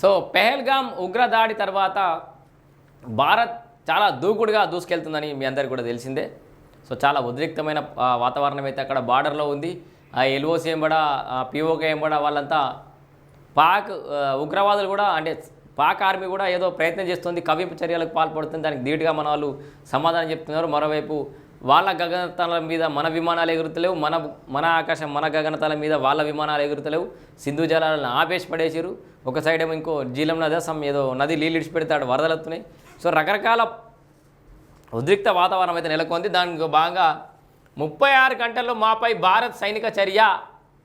So Pahalgam ఉగ్రదాడి తర్వాత భారత్ చాలా దూకుడుగా దూసుకెళ్తుందని మీ అందరికీ కూడా తెలిసిందే. సో చాలా ఉద్రిక్తమైన వాతావరణం అయితే అక్కడ బార్డర్లో ఉంది. ఆ ఎల్ఓసి ఎంబడ పిఓకే ఎంబడ వాళ్ళంతా పాక్ ఉగ్రవాదులు కూడా అంటే పాక్ ఆర్మీ కూడా ఏదో ప్రయత్నం చేస్తుంది కవింపు చర్యలకు పాల్పడుతుంది దానికి ధీటుగా మన వాళ్ళు సమాధానం చెప్తున్నారు. మరోవైపు వాళ్ళ గగనతల మీద మన విమానాలు ఎగురుతలేవు మన మన ఆకాశం మన గగనతల మీద వాళ్ళ విమానాలు ఎగురుతలేవు. సింధు జలాలను ఆపేసి పడేసారు ఒక సైడ్ ఏమో ఇంకో జీలం నది సమ్ ఏదో నది నీళ్ళు పెడతాడు వరదలు వస్తున్నాయి సో రకరకాల ఉద్రిక్త వాతావరణం అయితే నెలకొంది. దానికి భాగంగా ముప్పై ఆరు గంటల్లో మాపై భారత్ సైనిక చర్య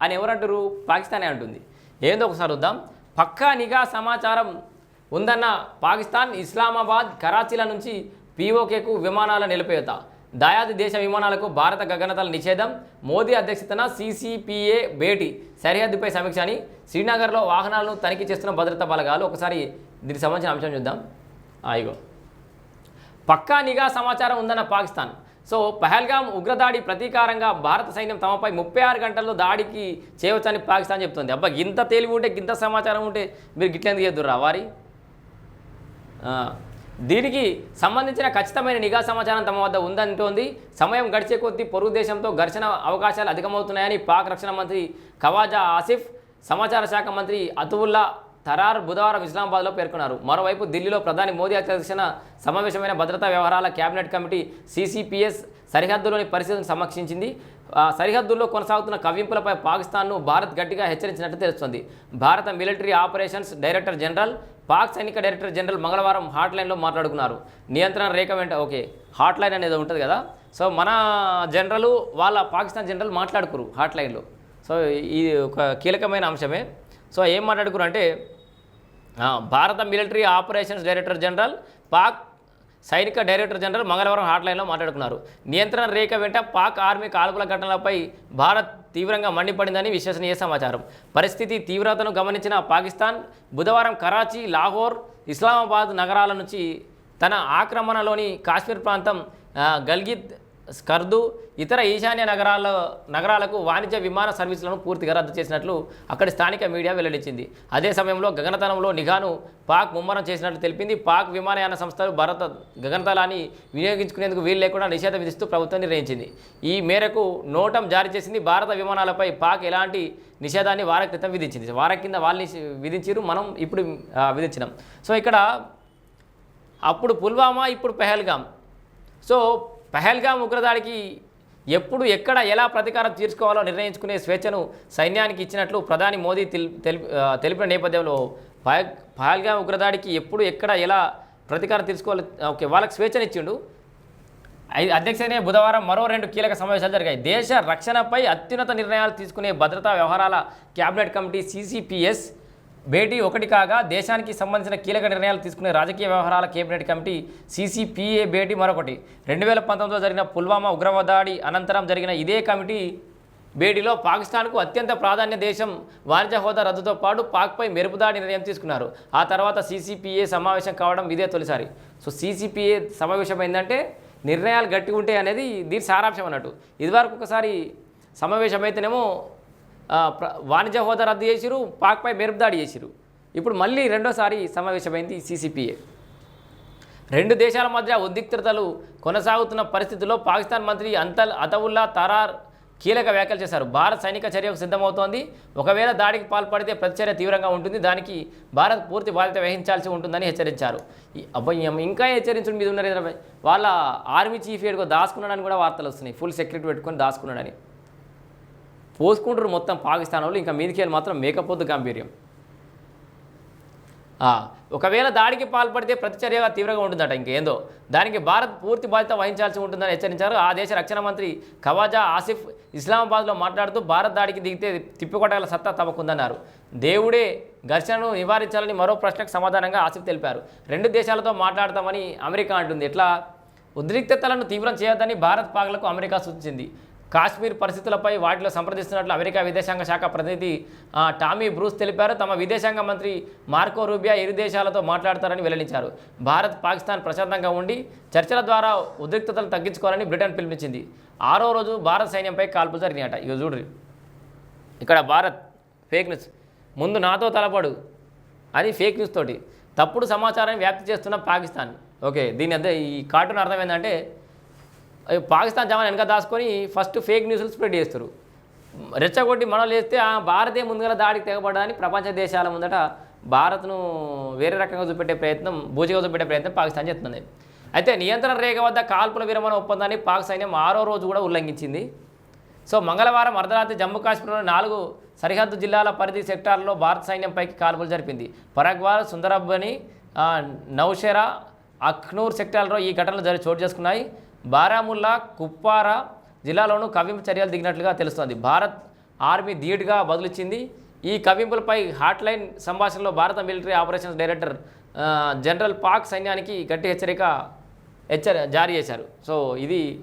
అని ఎవరంటారు పాకిస్తానే అంటుంది. ఏందో ఒకసారి వద్దాం పక్కా నిఘా సమాచారం ఉందన్న పాకిస్తాన్ ఇస్లామాబాద్ కరాచీల నుంచి పీఓకేకు విమానాల నిలిపేత దాయాది దేశ విమానాలకు భారత గగనతల నిషేధం మోదీ అధ్యక్షతన సీసీపీఏ భేటీ సరిహద్దుపై సమీక్ష అని శ్రీనగర్లో వాహనాలను తనిఖీ చేస్తున్న భద్రతా బలగాలు. ఒకసారి దీనికి సంబంధించిన అంశం చూద్దాం. ఆ, ఇగో పక్కా నిఘా సమాచారం ఉందన్న పాకిస్తాన్. సో పహల్గామ్ ఉగ్రదాడి ప్రతీకారంగా భారత సైన్యం తమపై ముప్పై ఆరు గంటల్లో దాడికి చేయవచ్చని పాకిస్తాన్ చెప్తుంది. అబ్బా ఇంత తేలివి ఉంటే ఇంత సమాచారం ఉంటే మీరు గిట్లెందుకు చేద్దురా వారి? దీనికి సంబంధించిన ఖచ్చితమైన నిఘా సమాచారం తమ వద్ద ఉందంటోంది. సమయం గడిచే కొద్దీ పొరుగు దేశంతో ఘర్షణ అవకాశాలు అధికమవుతున్నాయని పాక్ రక్షణ మంత్రి ఖవాజా ఆసిఫ్ సమాచార శాఖ మంత్రి అతువుల్లా తరార్ బుధవారం ఇస్లామాబాద్లో పేర్కొన్నారు. మరోవైపు ఢిల్లీలో ప్రధాని మోదీ అధ్యక్షన సమావేశమైన భద్రతా వ్యవహారాల కేబినెట్ కమిటీ సీసీపీఎస్ సరిహద్దులోని పరిస్థితిని సమీక్షించింది. సరిహద్దుల్లో కొనసాగుతున్న కవ్వింపులపై పాకిస్తాన్ను భారత్ గట్టిగా హెచ్చరించినట్టు తెలుస్తోంది. భారత military operations director general Pak సైనిక డైరెక్టర్ జనరల్ మంగళవారం హాట్లైన్లో మాట్లాడుకున్నారు. నియంత్రణ రేఖ వెంట ఓకే హాట్లైన్ అనేది ఉంటుంది కదా. సో మన జనరల్ వాళ్ళ పాకిస్తాన్ జనరల్ మాట్లాడుకురు హాట్లైన్లో. సో ఇది ఒక కీలకమైన అంశమే. సో ఏం మాట్లాడుకురు అంటే భారత military operations director general Pak సైనిక డైరెక్టర్ జనరల్ మంగళవారం హాట్లైన్లో మాట్లాడుకున్నారు. నియంత్రణ రేఖ వెంట పాక్ ఆర్మీ కాల్పుల ఘటనలపై భారత్ తీవ్రంగా మండిపడిందని విశ్వసనీయ సమాచారం. పరిస్థితి తీవ్రతను గమనించిన పాకిస్తాన్ బుధవారం కరాచీ లాహోర్ ఇస్లామాబాద్ నగరాల నుంచి తన ఆక్రమణలోని కాశ్మీర్ ప్రాంతం గల్గిత్ స్కర్దు ఇతర ఈశాన్య నగరాల నగరాలకు వాణిజ్య విమాన సర్వీసులను పూర్తిగా రద్దు చేసినట్లు అక్కడి స్థానిక మీడియా వెల్లడించింది. అదే సమయంలో గగనతలంలో నిఘాను పాక్ ముమ్మరం చేసినట్లు తెలిపింది. పాక్ విమానయాన సంస్థలు భారత గగనతలాన్ని వినియోగించుకునేందుకు వీలు లేకుండా నిషేధం విధిస్తూ ప్రభుత్వం నిర్ణయించింది. ఈ మేరకు నోటం జారీ చేసింది. భారత విమానాలపై పాక్ ఎలాంటి నిషేధాన్ని వార క్రితం విధించింది. వార కింద వాళ్ళు విధించారు. మనం ఇప్పుడు విధించినాం. సో ఇక్కడ అప్పుడు పుల్వామా ఇప్పుడు పెహల్గామ్ సో పహల్గామ్ ఉగ్రదాడికి ఎప్పుడు ఎక్కడ ఎలా ప్రతీకారం తీర్చుకోవాలో నిర్ణయించుకునే స్వేచ్ఛను సైన్యానికి ఇచ్చినట్లు ప్రధాని మోదీ తెలిపి తెలిపిన నేపథ్యంలో పహల్ పహల్గామ్ ఉగ్రదాడికి ఎప్పుడు ఎక్కడ ఎలా ప్రతీకారం తీర్చుకోవాలి ఓకే వాళ్ళకి స్వేచ్ఛను ఇచ్చిండు ఐ- బుధవారం మరో రెండు కీలక సమావేశాలు జరిగాయి. దేశ రక్షణపై అత్యున్నత నిర్ణయాలు తీసుకునే భద్రతా వ్యవహారాల కేబినెట్ కమిటీ సీసీపీఎస్ భేటీ ఒకటి కాగా దేశానికి సంబంధించిన కీలక నిర్ణయాలు తీసుకునే రాజకీయ వ్యవహారాల కేబినెట్ కమిటీ సీసీపీఏ భేటీ మరొకటి. రెండు వేల పంతొమ్మిదిలో జరిగిన పుల్వామా ఉగ్రవాదాడి అనంతరం జరిగిన ఇదే కమిటీ భేటీలో పాకిస్తాన్కు అత్యంత ప్రాధాన్య దేశం వాణిజ్య హోదా రద్దుతో పాటు పాక్పై మెరుపుదాడి నిర్ణయం తీసుకున్నారు. ఆ తర్వాత సీసీపీఏ సమావేశం కావడం ఇదే తొలిసారి. సో సీసీపీఏ సమావేశం ఏంటంటే నిర్ణయాలు గట్టి ఉంటాయి అనేది దీని సారాంశం అన్నట్టు. ఇదివరకు ఒకసారి సమావేశం అయితేనేమో వాణిజ్య హోదా రద్దు చేసిరు పాక్పై మెరుపుదాడి చేసిరు. ఇప్పుడు మళ్ళీ రెండోసారి సమావేశమైంది సీసీపీఏ. రెండు దేశాల మధ్య ఉద్రిక్తతలు కొనసాగుతున్న పరిస్థితుల్లో పాకిస్తాన్ మంత్రి అంతల్ అతవుల్లా తరార్ కీలక వ్యాఖ్యలు చేశారు. భారత్ సైనిక చర్యకు సిద్ధమవుతోంది. ఒకవేళ దాడికి పాల్పడితే ప్రతిచర్య తీవ్రంగా ఉంటుంది. దానికి భారత్ పూర్తి బాధ్యత వహించాల్సి ఉంటుందని హెచ్చరించారు. ఈ ఇంకా హెచ్చరించడం మీద ఉన్నారు వాళ్ళ ఆర్మీ చీఫ్ ఏడుకో దాచుకున్నాడని కూడా వార్తలు వస్తున్నాయి. ఫుల్ సెక్యూరిటీ పెట్టుకొని దాచుకున్నాడని పోసుకుంటారు మొత్తం పాకిస్తాన్ వాళ్ళు ఇంకా మీదికి వెళ్ళి మాత్రం మేకపోద్దు గాంభీర్యం. ఒకవేళ దాడికి పాల్పడితే ప్రతిచర్యగా తీవ్రంగా ఉంటుందట ఇంకేందో దానికి భారత్ పూర్తి బాధ్యత వహించాల్సి ఉంటుందని హెచ్చరించారు. ఆ దేశ రక్షణ మంత్రి ఖవాజా ఆసిఫ్ ఇస్లామాబాద్లో మాట్లాడుతూ భారత్ దాడికి దిగితే తిప్పికొట్టగల సత్తా తమకుందన్నారు. దేవుడే ఘర్షణను నివారించాలని మరో ప్రశ్నకు సమాధానంగా ఆసిఫ్ తెలిపారు. రెండు దేశాలతో మాట్లాడతామని అమెరికా అంటుంది. ఎట్లా? ఉద్రిక్తతలను తీవ్రం చేయొద్దని భారత్ పాక్లకు అమెరికా సూచించింది. కాశ్మీర్ పరిస్థితులపై వాటిలో సంప్రదిస్తున్నట్లు అమెరికా విదేశాంగ శాఖ ప్రతినిధి టామీ బ్రూస్ తెలిపారు. తమ విదేశాంగ మంత్రి మార్కో రూబియా ఇరు దేశాలతో మాట్లాడతారని వెల్లడించారు. భారత్ పాకిస్తాన్ ప్రశాంతంగా ఉండి చర్చల ద్వారా ఉద్రిక్తతలు తగ్గించుకోవాలని బ్రిటన్ పిలుపునిచ్చింది. ఆరో రోజు భారత సైన్యంపై కాల్పులు జరిగినాయట. ఇక చూడ్రి ఇక్కడ భారత్ ఫేక్ న్యూస్. ముందు నాతో తలపడు అది ఫేక్ న్యూస్ తోటి. తప్పుడు సమాచారాన్ని వ్యాప్తి చేస్తున్న పాకిస్తాన్. ఓకే దీని అదే ఈ కార్టూన్ అర్థం ఏంటంటే పాకిస్తాన్ జవాన్ వెనక దాచుకొని ఫస్ట్ ఫేక్ న్యూస్లు స్ప్రెడ్ చేస్తారు. రెచ్చగొట్టి మనలు వేస్తే ఆ భారతే ముందుగా దాడికి తెగబడని ప్రపంచ దేశాల ముందట భారత్ను వేరే రకంగా చూపెట్టే ప్రయత్నం బూచిగా చూపెట్టే ప్రయత్నం పాకిస్తాన్ చేస్తుంది. అయితే నియంత్రణ రేఖ వద్ద కాల్పుల విరమణ ఒప్పందాన్ని పాక్ సైన్యం ఆరో రోజు కూడా ఉల్లంఘించింది. సో మంగళవారం అర్ధరాత్రి జమ్మూ కాశ్మీర్లోని నాలుగు సరిహద్దు జిల్లాల పరిధి సెక్టార్లో భారత సైన్యంపైకి కాల్పులు జరిపింది. పరగ్వాల్ సుందరబ్బని నౌషెరా అఖ్నూర్ సెక్టార్లో ఈ ఘటనలు జరి చోటు చేసుకున్నాయి. బారాముల్లా కుప్వారా జిల్లాలోనూ కవింపు చర్యలు దిగినట్లుగా తెలుస్తోంది. భారత్ ఆర్మీ ధీటుగా బదులిచ్చింది. ఈ కవింపులపై హాట్లైన్ సంభాషణలో భారత military operations director general Pak సైన్యానికి గట్టి హెచ్చరిక హెచ్చరి జారీ చేశారు. సో ఇది